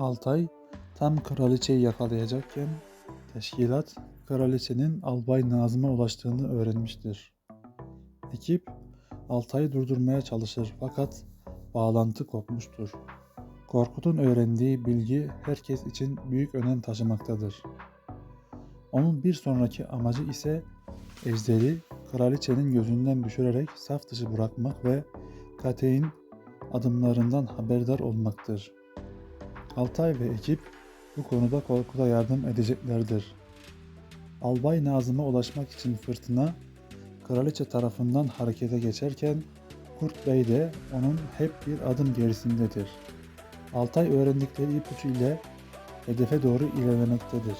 Altay tam kraliçeyi yakalayacakken teşkilat kraliçenin Albay Nazım'a ulaştığını öğrenmiştir. Ekip Altay'ı durdurmaya çalışır fakat bağlantı kopmuştur. Korkut'un öğrendiği bilgi herkes için büyük önem taşımaktadır. Onun bir sonraki amacı ise Ejder'i kraliçenin gözünden düşürerek saf dışı bırakmak ve Kate'in adımlarından haberdar olmaktır. Altay ve ekip bu konuda Korkut'a yardım edeceklerdir. Albay Nazım'a ulaşmak için fırtına kraliçe tarafından harekete geçerken Kurt Bey de onun hep bir adım gerisindedir. Altay öğrendikleri ipucu ile hedefe doğru ilerlemektedir.